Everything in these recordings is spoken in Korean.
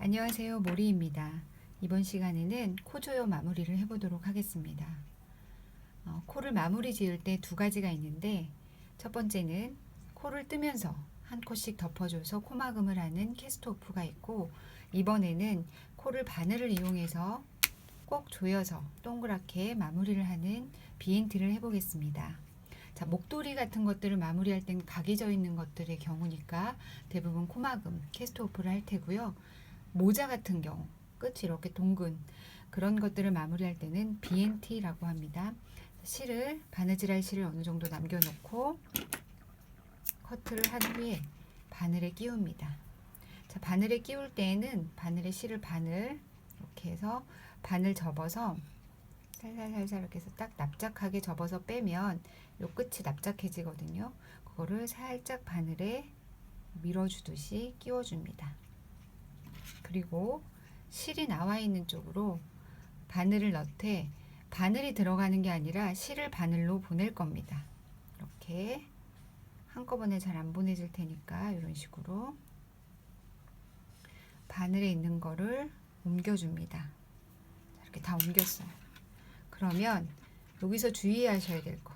안녕하세요. 모리입니다. 이번 시간에는 코 조여 마무리를 해보도록 하겠습니다. 어, 코를 마무리 지을 때 두 가지가 있는데 첫 번째는 코를 뜨면서 한 코씩 덮어줘서 코막음을 하는 캐스트오프가 있고 이번에는 코를 바늘을 이용해서 꼭 조여서 동그랗게 마무리를 하는 비엔티를 해보겠습니다. 자, 목도리 같은 것들을 마무리할 땐 각이 져 있는 것들의 경우니까 대부분 코막음, 캐스트오프를 할 테고요. 모자 같은 경우 끝이 이렇게 동근 그런 것들을 마무리할 때는 BNT라고 합니다. 실을 바느질할 실을 어느 정도 남겨놓고 커트를 한 후에 바늘에 끼웁니다. 자, 바늘에 끼울 때에는 바늘에 실을 바늘 이렇게 해서 바늘 접어서 살살살살 이렇게 해서 딱 납작하게 접어서 빼면 요 끝이 납작해지거든요. 그거를 살짝 바늘에 밀어주듯이 끼워줍니다. 그리고 실이 나와 있는 쪽으로 바늘을 넣되 바늘이 들어가는 게 아니라 실을 바늘로 보낼 겁니다. 이렇게 한꺼번에 잘 안 보내질 테니까 이런 식으로 바늘에 있는 거를 옮겨줍니다. 자, 이렇게 다 옮겼어요. 그러면 여기서 주의하셔야 될 거.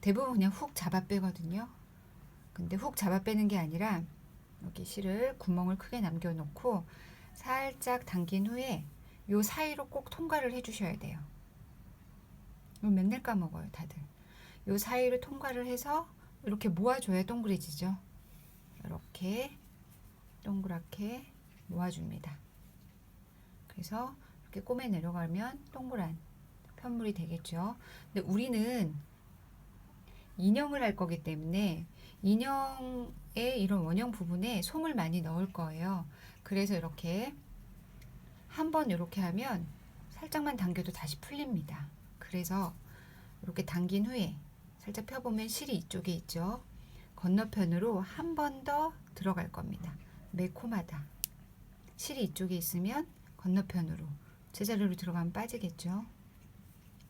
대부분 그냥 훅 잡아 빼거든요. 근데 훅 잡아 빼는 게 아니라 여기 실을 구멍을 크게 남겨놓고 살짝 당긴 후에 요 사이로 꼭 통과를 해주셔야 돼요. 이거 맨날 까먹어요, 다들. 요 사이를 통과를 해서 이렇게 모아줘야 동그래지죠. 이렇게 동그랗게 모아줍니다. 그래서 이렇게 꼬매 내려가면 동그란 편물이 되겠죠. 근데 우리는 인형을 할 거기 때문에 인형의 이런 원형 부분에 솜을 많이 넣을 거예요. 그래서 이렇게 한번 이렇게 하면 살짝만 당겨도 다시 풀립니다. 그래서 이렇게 당긴 후에 살짝 펴보면 실이 이쪽에 있죠. 건너편으로 한 번 더 들어갈 겁니다. 매 코마다 실이 이쪽에 있으면 건너편으로 제자리로 들어가면 빠지겠죠.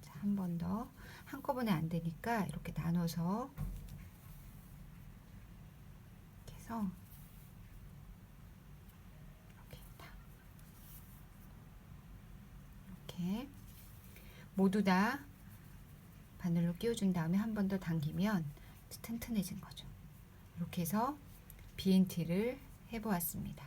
자, 한번 더 한꺼번에 안 되니까 이렇게 나눠서 해서 이렇게 다 이렇게 모두 다 바늘로 끼워준 다음에 한 번 더 당기면 튼튼해진 거죠. 이렇게 해서 BNT를 해보았습니다.